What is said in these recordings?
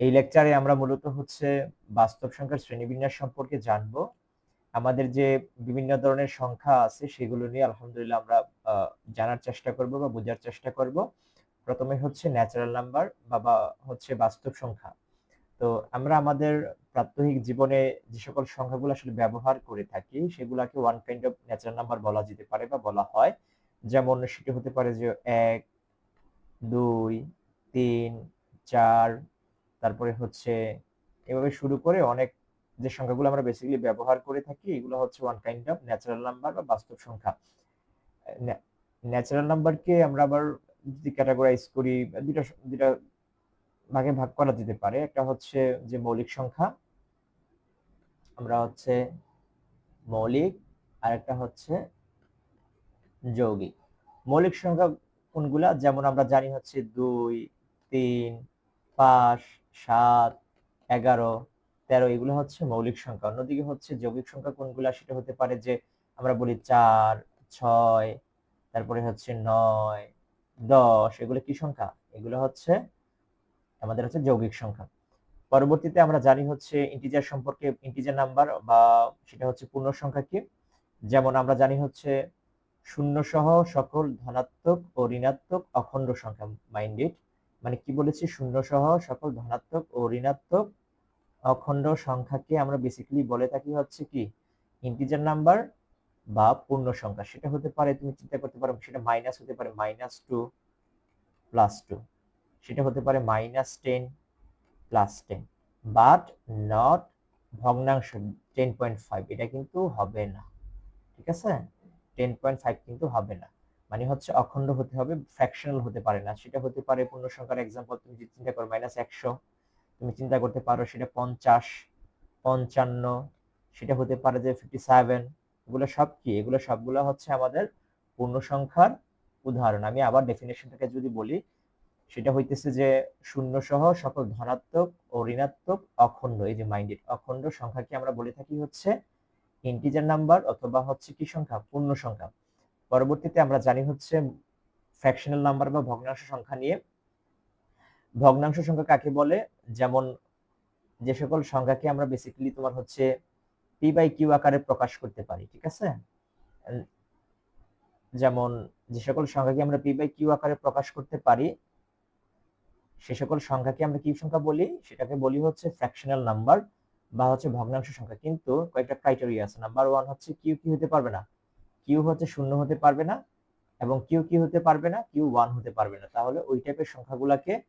এই লেকচারে আমরা মূলত হচ্ছে বাস্তব সংখ্যার শ্রেণীবিন্যাস সম্পর্কে জানব। আমাদের যে বিভিন্ন ধরনের সংখ্যা আছে সেগুলো নিয়ে আলহামদুলিল্লাহ আমরা জানার চেষ্টা করব বা বোঝার চেষ্টা করব। প্রথমে হচ্ছে ন্যাচারাল নাম্বার বা হচ্ছে বাস্তব সংখ্যা। তো আমরা আমাদের প্রাত্যহিক জীবনে যে সকল সংখ্যাগুলো আসলে ব্যবহার করে থাকি, সেগুলাকে one kind of natural number বলা যেতে পারে বা বলা হয়। যেমন সেটি হতে পারে যে এক, দুই, তিন, চার তারপরে হচ্ছে এভাবে শুরু করে অনেক যে সংখ্যাগুলো আমরা বেসিক্যালি ব্যবহার করে থাকি, এগুলো হচ্ছে one kind of natural number বা বাস্তব সংখ্যা। ন্যাচারাল নাম্বারকে আমরা আবার যদি ক্যাটাগরাইজ করি দুটা দুটা ভাগে ভাগ করা যেতে পারে। একটা হচ্ছে যে মৌলিক সংখ্যা, আমরা হচ্ছে মৌলিক, আর একটা হচ্ছে যৌগিক। মৌলিক সংখ্যা কোনগুলা? যেমন আমরা জানি হচ্ছে দুই, তিন, পাঁচ সাত, এগারো, তেরো, এগুলো হচ্ছে মৌলিক সংখ্যা। অন্যদিকে হচ্ছে যৌগিক সংখ্যা কোনগুলা, সেটা হতে পারে যে আমরা বলি চার, ছয়, তারপরে হচ্ছে নয়, দশ, এগুলো কি সংখ্যা? এগুলো হচ্ছে আমাদের হচ্ছে যৌগিক সংখ্যা। পরবর্তীতে আমরা জানি হচ্ছে ইন্টিজার সম্পর্কে ইন্টিজার নাম্বার বা সেটা হচ্ছে পূর্ণ সংখ্যা কি? যেমন আমরা জানি হচ্ছে শূন্য সহ সকল ধনাত্মক ও ঋণাত্মক অখণ্ড সংখ্যা মাইন্ডেড মানে কি বলেছি? শূন্য সহ সকল ধনাত্মক ও ঋণাত্মক অখণ্ড সংখ্যাকে আমরা বেসিক্যালি বলে থাকি হচ্ছে কি? ইন্টিজার নাম্বার বা পূর্ণ সংখ্যা। সেটা হতে পারে, তুমি চিন্তা করতে পারো, সেটা মাইনাস হতে পারে মাইনাস টু প্লাস টু সেটা হতে পারে minus ten plus ten but not ভগ্নাংশ টেন পয়েন্ট ফাইভ এটা কিন্তু হবে না। ঠিক আছে? টেন পয়েন্ট ফাইভ কিন্তু হবে না। মানে হচ্ছে অখণ্ড হতে হবে ফ্র্যাকশনাল হতে পারে না। সেটা হতে পারে পূর্ণ সংখ্যার এক্সাম্পল তুমি যদি চিন্তা করো মাইনাস একশো, তুমি চিন্তা করতে পারো সেটা পঞ্চাশ, পঞ্চান্ন, সেটা হতে পারে যে ফিফটি সেভেন এগুলো সব কি? এগুলো সবগুলো হচ্ছে আমাদের পূর্ণ সংখ্যার উদাহরণ। আমি আবার ডেফিনেশনটাকে যদি বলি, সেটা হইতেছে যে শূন্য সহ সকল ধনাত্মক ও ঋণাত্মক অখণ্ড, এই যে মাইন্ডেড অখণ্ড সংখ্যাকে আমরা বলে থাকি হচ্ছে ইন্টিজার নাম্বার অথবা হচ্ছে কি সংখ্যা? পূর্ণ সংখ্যা পরবর্তীতে আমরা জানি হচ্ছে ফ্র্যাকশনাল নাম্বার বা ভগ্নাংশ সংখ্যা নিয়ে। ভগ্নাংশ সংখ্যা কাকে বলে? যেমন যে সকল সংখ্যাকে আমরা বেসিক্যালি তোমার হচ্ছে পি বাই কিউ আকারে প্রকাশ করতে পারি, ঠিক আছে? যেমন যে সকল সংখ্যাকে আমরা পি বাই কিউ আকারে প্রকাশ করতে পারি, সে সকল সংখ্যাকে আমরা কি সংখ্যা বলি? সেটাকে বলি হচ্ছে ফ্র্যাকশনাল নাম্বার বা হচ্ছে ভগ্নাংশ সংখ্যা। কিন্তু কয়েকটা ক্রাইটেরিয়া আছে। নাম্বার ওয়ান হচ্ছে কিউ কি হতে পারবে না? কিউ হচ্ছে শূন্য হতে পারবে না এবং কিউ কি হতে পারবে না? কিউ ওয়ান হতে পারবে না। তাহলে ওই টাইপের সংখ্যাগুলোকে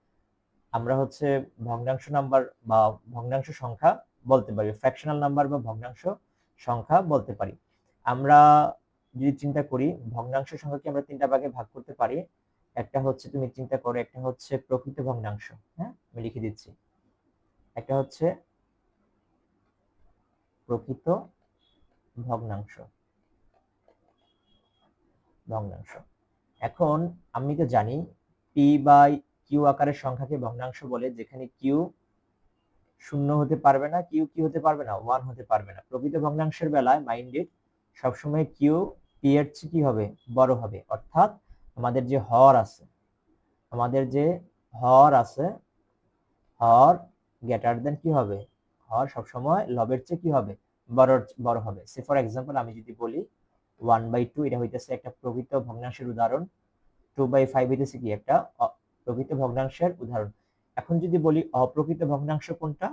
আমরা হচ্ছে ভগ্নাংশ নাম্বার বা ভগ্নাংশ সংখ্যা বলতে পারি। ফ্র্যাকশনাল নাম্বার বা ভগ্নাংশ সংখ্যা বলতে পারি। আমরা যদি চিন্তা করি, ভগ্নাংশ সংখ্যাকে আমরা তিনটা ভাগে ভাগ করতে পারি। একটা হচ্ছে তুমি চিন্তা করো, একটা হচ্ছে প্রকৃত ভগ্নাংশ। হ্যাঁ? আমি লিখে দিচ্ছি। একটা হচ্ছে প্রকৃত ভগ্নাংশ। ভগ্নাংশ। এখন আমি তো জানি পি বাই কিউ আকারের সংখ্যাকে ভগ্নাংশ বলে যেখানে কিউ শূন্য হতে পারবে না কিউ কি হতে পারবে না ওয়ান হতে পারবে না। প্রকৃত ভগ্নাংশের বেলায় মাইন্ডেড সবসময় কিউ পি এর চেয়ে কি হবে? বড় হবে। অর্থাৎ আমাদের যে হর আছে, আমাদের যে হর আছে, হর গ্রেটার দেন কি হবে? হর সবসময় লবের চেয়ে কি হবে? বড় বড় হবে। সে ফর এক্সাম্পল আমি যদি বলি ওয়ান বাই টু এটা হইতেছে একটা প্রকৃত ভগ্নাংশের উদাহরণ। টু বাই ফাইভ হইতেছে কি? একটা প্রকৃত ভগ্নাংশের উদাহরণ। এখন যদি বলি অপ্রকৃত ভগ্নাংশ কোনটা?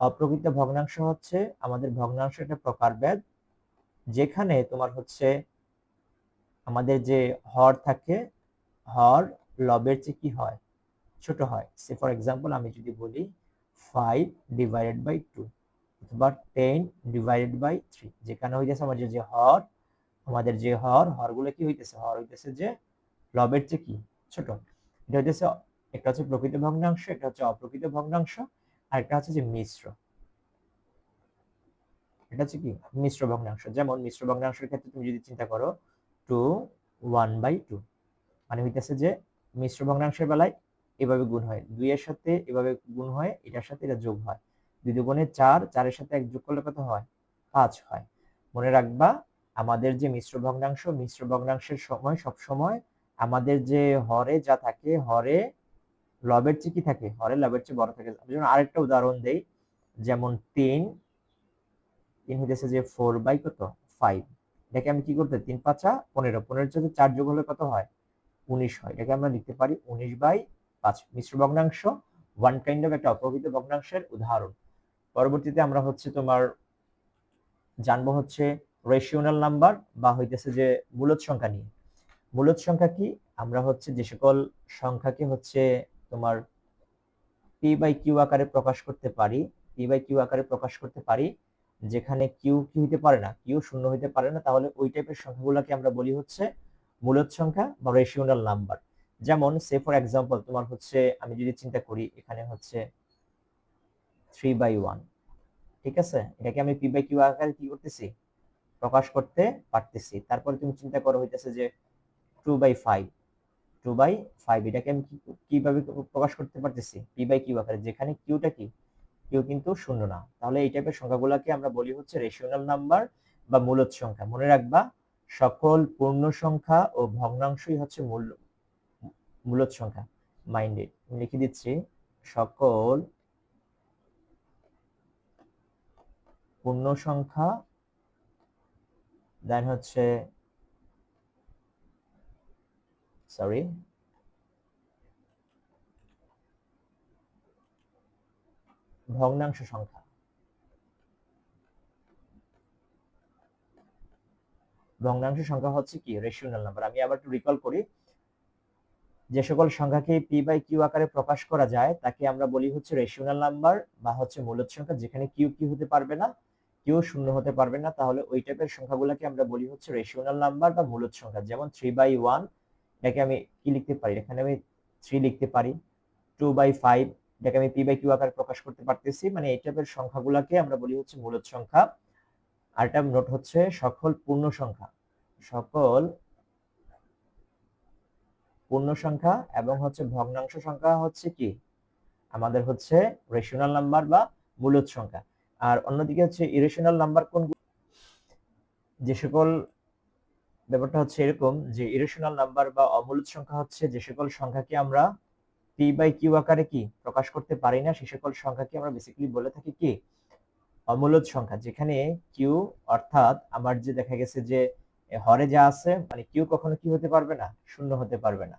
অপ্রকৃত ভগ্নাংশ হচ্ছে আমাদের ভগ্নাংশ একটা প্রকারভেদ যেখানে তোমার হচ্ছে আমাদের যে হর থাকে, হর লবের চেয়ে কি হয়? ছোট হয়। সে ফর এক্সাম্পল আমি যদি বলি ফাইভ ডিভাইডেড বাই টু অথবা টেন ডিভাইডেড বাই থ্রি যেখানে হয়ে হইতেছে আমাদের যে হর আমাদের যে হর, হরগুলো কি হইতেছে? হর হইতেছে যে লবের চেয়ে কি? ছোট। এটা হইতেছে, একটা হচ্ছে প্রকৃত ভগ্নাংশ, একটা হচ্ছে অপ্রকৃত ভগ্নাংশ, আর একটা হচ্ছে যে মিশ্র। এটা হচ্ছে কি? মিশ্র ভগ্নাংশ। যেমন মিশ্র ভগ্নাংশের ক্ষেত্রে তুমি যদি চিন্তা করো, টু, ওয়ান বাই টু। মানে হইতেছে যে মিশ্র ভগ্নাংশের বেলায় এভাবে গুণ হয়। দুইয়ের সাথে এভাবে গুণ হয়, এটার সাথে এটা যোগ হয়। দুই দুগুণে চার, চারের সাথে এক যোগ করলে কত হয়? পাঁচ হয়। মনে রাখবা আমাদের যে মিশ্র ভগ্নাংশ, মিশ্র ভগ্নাংশের সময় সব সময় আমাদের যে হরে যা থাকে, হরে লবের চেয়ে কি থাকে? হরে লবের চেয়ে বড় থাকে। আরেকটা উদাহরণ দেই, যেমন তিন তিন হইতেছে যে ফোর বাই কত? ফাইভ এটাকে আমি কি করতে, তিন পাঁচা পনেরো। পনেরো সাথে চার যোগ হলে কত হয়? উনিশ হয়। এটাকে আমরা লিখতে পারি উনিশ বাই পাঁচ। মিশ্র ভগ্নাংশ ওয়ান কাইন্ড অফ একটা অপ্রকৃত ভগ্নাংশের উদাহরণ। পরবর্তীতে আমরা হচ্ছে তোমার জানব হচ্ছে রেশিওনাল নাম্বার বা হইতেছে যে মূলত সংখ্যা নিয়ে। মূলত সংখ্যা কি? আমরা হচ্ছে যে সকল সংখ্যাকে হচ্ছে তোমার পি বাই কিউ আকারে প্রকাশ করতে পারি পি বাই কিউ আকারে প্রকাশ করতে পারি, যেখানে কিউ কি হইতে পারে না কিউ শূন্য হইতে পারে না, তাহলে ওই টাইপের সংখ্যাগুলোকে আমরা বলি হচ্ছে মূলত সংখ্যা বা রেশিওনাল নাম্বার যেমন সে ফর এক্সাম্পল তোমার হচ্ছে, আমি যদি চিন্তা করি, এখানে হচ্ছে থ্রি বাই ওয়ান ঠিক আছে? এটাকে আমি পি বাই কিউ আকারে কি করতেছি? প্রকাশ করতে পারতেছি। তারপরে তুমি চিন্তা করো হইতেছে যে two by five two by five এটাকে আমি কীভাবে প্রকাশ করতে পারতেছি? পি বাই কিউ আকারে। যেখানে কিউটা কি? কিউ কিন্তু শূন্য না। তাহলে এই টাইপের সংখ্যাগুলোকে আমরা বলি হচ্ছে রেশিওনাল নাম্বার বা মূলত সংখ্যা। মনে রাখবা, সকল পূর্ণ সংখ্যা ও ভগ্নাংশই হচ্ছে মূল মূলত সংখ্যা মাইন্ডেড লিখে দিচ্ছি, সকল পূর্ণ সংখ্যা দেন হচ্ছে সরি ভগ্নাংশ সংখ্যা। ভগ্নাংশ সংখ্যা হচ্ছে কি? রেশিওনাল নাম্বার আমি আবার একটু রিকল করি। যে সকল সংখ্যাকে পি বাই কিউ আকারে প্রকাশ করা যায়, তাকে আমরা বলি হচ্ছে রেশিওনাল নাম্বার বা হচ্ছে মূলত সংখ্যা, যেখানে কিউ কি হতে পারবে না। কিউ শূন্য হতে পারবে না, তাহলে ওই টাইপের সংখ্যাগুলোকে আমরা বলি হচ্ছে রেশিওনাল নাম্বার বা মূলত সংখ্যা। যেমন থ্রি বাই ওয়ান এটাকে আমি কি লিখতে পারি? এখানে আমি থ্রি লিখতে পারি। টু বাই ফাইভ এটাকে আমি পি বাই কিউ আকার প্রকাশ করতে পারতেছি। মানে এই টাইপের সংখ্যাগুলোকে আমরা বলি হচ্ছে মূলত সংখ্যা। আর এটা নোট হচ্ছে সকল পূর্ণ সংখ্যা। সকল পূর্ণ সংখ্যা এবং হচ্ছে ভগ্নাংশ সংখ্যা হচ্ছে কি? আমাদের হচ্ছে রেশনাল নাম্বার বা মূলত সংখ্যা। আর অন্যদিকে হচ্ছে ইরেশনাল নাম্বার কোন যে সকল ব্যাপারটা হচ্ছে এরকম যে ইরেশনাল নাম্বার বা অমূলত সংখ্যা হচ্ছে যে সকল সংখ্যাকে আমরা পি বাই কিউ আকারে কি প্রকাশ করতে পারি না, সে সকল সংখ্যাকে আমরা বেসিক্যালি বলে থাকি কি? অমূলত সংখ্যা, যেখানে কিউ অর্থাৎ আমার যে দেখা গেছে যে হরে যা আছে মানে কিউ কখনো কি হতে পারবে না? শূন্য হতে পারবে না।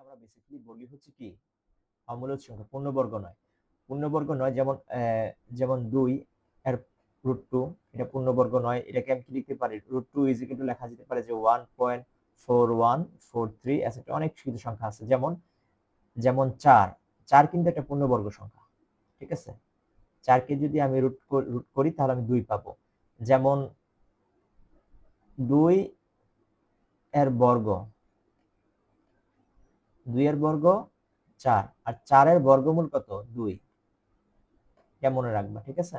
আমরা বেসিক্যালি বলি হচ্ছে কি? অমূলত সংখ্যা, পূর্ণবর্গ নয়। পূর্ণবর্গ নয় যেমন যেমন দুই, এর রুট টু এটা পূর্ণবর্গ নয়, এটাকে আমি কি লিখতে পারি? রুট টু ইজ টু লেখা যেতে পারে যে one point four one four three এসেটা অনেক কিছু সংখ্যা আছে। যেমন যেমন চার চার কিন্তু একটা পূর্ণবর্গ সংখ্যা, ঠিক আছে? চারকে যদি আমি রুট রুট করি তাহলে আমি দুই পাবো। যেমন দুই এর বর্গ, দুই এর বর্গ চার, আর চারের বর্গমূল কত? দুই। মনে রাখবা, ঠিক আছে?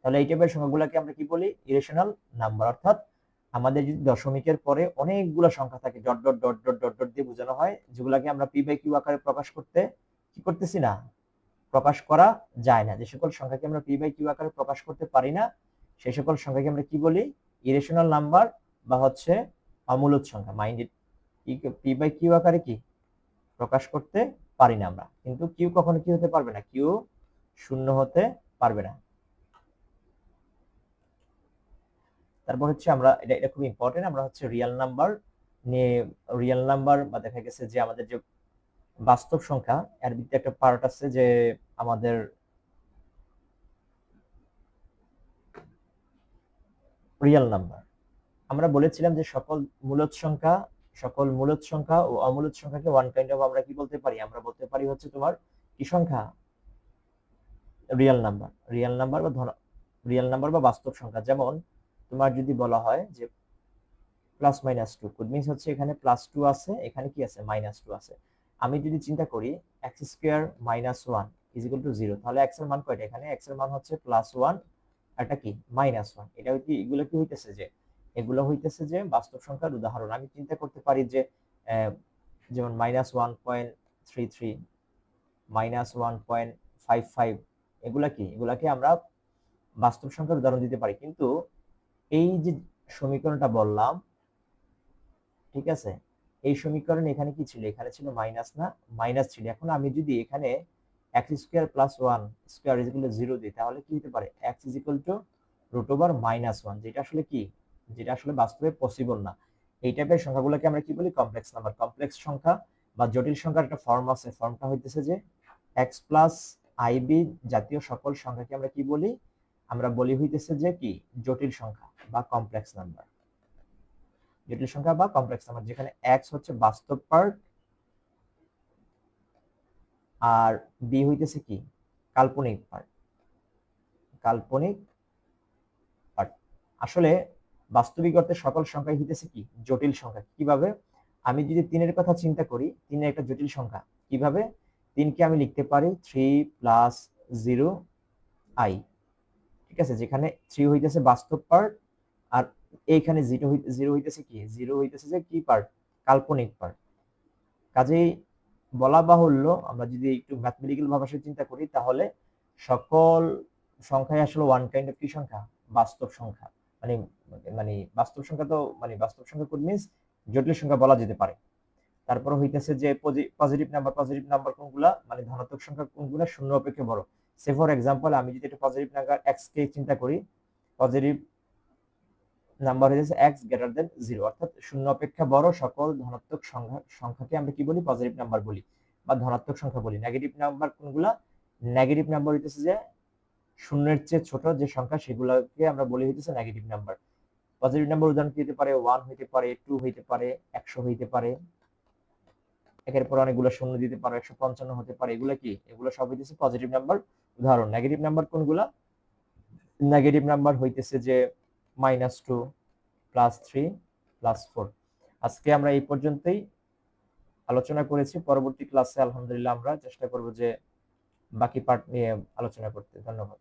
তাহলে এই টাইপের সংখ্যাগুলোকে আমরা কি বলি? ইরেশনাল নাম্বার অর্থাৎ আমাদের যদি দশমিকের পরে অনেকগুলো সংখ্যা থাকে dot dot dot dot dot dot দিয়ে বোঝানো হয়, যেগুলোকে আমরা পি বাই কিউ আকারে প্রকাশ করতে কি করতেছি না? প্রকাশ করা যায় না। যে সকল সংখ্যাকে আমরা পি বাই কিউ আকারে প্রকাশ করতে পারি না সেই সকল সংখ্যাকে আমরা কি বলি? ইরেশনাল নাম্বার বা হচ্ছে অমূলত সংখ্যা মাইন্ডেড পি বাই কিউ আকারে কি? প্রকাশ করতে পারি না আমরা। কিন্তু কিউ কখনো কি হতে পারবে না? কিউ শূন্য হতে পারবে না। তারপর হচ্ছে আমরা, এটা এটা খুব ইম্পর্টেন্ট আমরা হচ্ছে রিয়েল নাম্বার নিয়ে রিয়েল নাম্বার বা দেখা গেছে যে আমাদের যে বাস্তব সংখ্যা, এর ভিত্তিতে একটা পার্ট আছে যে আমাদের রিয়েল নাম্বার আমরা বলেছিলাম যে সকল মূলত সংখ্যা, সকল মূলত সংখ্যা ও অমূলত সংখ্যাকে ওয়ান কাইন্ড অফ আমরা কি বলতে পারি? আমরা বলতে পারি হচ্ছে তোমার কি সংখ্যা? রিয়েল নাম্বার রিয়েল নাম্বার বা ধন রিয়েল নাম্বার বা বাস্তব সংখ্যা। যেমন তোমার যদি বলা হয় যে plus minus two could means হচ্ছে এখানে প্লাস টু আছে, এখানে কি আছে? মাইনাস টু আছে। আমি যদি চিন্তা করি X square minus one is equal to zero তাহলে এক্সের মান কয়টা? এখানে এক্সের মান হচ্ছে প্লাস ওয়ান এটা কি? মাইনাস ওয়ান এটা কি, এগুলো কি হইতেছে যে, এগুলো হইতেছে যে বাস্তব সংখ্যার উদাহরণ। আমি চিন্তা করতে পারি যে যেমন minus one point three three minus one point five five এগুলা কি? এগুলাকে আমরা বাস্তব সংখ্যার উদাহরণ দিতে পারি। কিন্তু এই যে সমীকরণটা বললাম, ঠিক আছে? এই সমীকরণে এখানে কি ছিল? এখানে ছিল মাইনাস না? মাইনাস ছিল। এখন আমি যদি এখানে X square plus one square is zero দিই, তাহলে কি হতে পারে? X is equal to root over minus one যেটা আসলে কি? যেটা আসলে বাস্তবে পসিবল না। এই টাইপের সংখ্যাগুলোকে আমরা কি বলি? কমপ্লেক্স নাম্বার কমপ্লেক্স সংখ্যা বা জটিল সংখ্যার একটা ফর্ম আছে। ফর্মটা হইতেছে যে এক্স প্লাস আইবি জাতীয় সকল সংখ্যাকে আমরা কি বলি? আমরা বলি হইতেছে যে কি? জটিল সংখ্যা বা কমপ্লেক্স নাম্বার জটিল সংখ্যা বা কমপ্লেক্স নাম্বার যেখানে এক্স হচ্ছে বাস্তব পার্ট আর বি হইতেছে কি? কাল্পনিক পার্ট কাল্পনিক পার্ট আসলে বাস্তবিক অর্থে সকল সংখ্যাই হইতেছে কি? জটিল সংখ্যা। কীভাবে? আমি যদি তিনের কথা চিন্তা করি, তিনের একটা জটিল সংখ্যা। কীভাবে? তিনকে আমি লিখতে পারি থ্রি প্লাস জিরো আই ঠিক আছে? যেখানে থ্রি হইতেছে বাস্তব পার্ট আর এইখানে জিরো জিরো হইতেছে কি? জিরো হইতেছে যে কি পার্ট কাল্পনিক পার্ট কাজেই বলা বাহুল্য, আমরা যদি একটু ম্যাথমেটিক্যাল ভাবে চিন্তা করি, তাহলে সকল সংখ্যায় আসলে ওয়ান কাইন্ড অফ কি সংখ্যা? বাস্তব সংখ্যা। মানে মানে বাস্তব সংখ্যা তো মানে বাস্তব সংখ্যা কোড মিনস জটিল সংখ্যা বলা যেতে পারে। তারপর হইতেছে যে পজিটিভ নাম্বার পজিটিভ নাম্বার কোনগুলা মানে ধনাত্মক সংখ্যা কোনগুলা শূন্য অপেক্ষা বড়। সে ফর এক্সাম্পল আমি যদি একটা পজিটিভ নাম্বার এক্স কে চিন্তা করি পজিটিভ নাম্বার হচ্ছে এক্স গ্রেটার দেন জিরো অর্থাৎ শূন্য অপেক্ষা বড় সকল ধনাত্মক সংখ্যা, সংখ্যাকে আমরা কি বলি? পজিটিভ নাম্বার বলি, বা ধনাত্মক সংখ্যা বলি। নেগেটিভ নাম্বার কোনগুলা? নেগেটিভ নাম্বার হইতেছে যে শূন্যের চেয়ে ছোট যে সংখ্যা, সেগুলোকে আমরা বলি হইতেছে নেগেটিভ নাম্বার পজিটিভ নাম্বার উদাহরণ কি হতে পারে? ওয়ান হইতে পারে টু হইতে পারে, একশো হইতে পারে। একের পর অনেকগুলো শূন্য দিতে পারে, একশো পঞ্চান্ন হতে পারে। এগুলো কি? এগুলো সব হইতেছে পজিটিভ নাম্বার উদাহরণ নেগেটিভ নাম্বার কোনগুলা? নেগেটিভ নাম্বার হইতেছে যে minus two plus three plus four আজকে আমরা এই পর্যন্তই আলোচনা করেছি। পরবর্তী ক্লাসে আলহামদুলিল্লাহ আমরা চেষ্টা করব যে বাকি পার্ট নিয়ে আলোচনা করতে। ধন্যবাদ।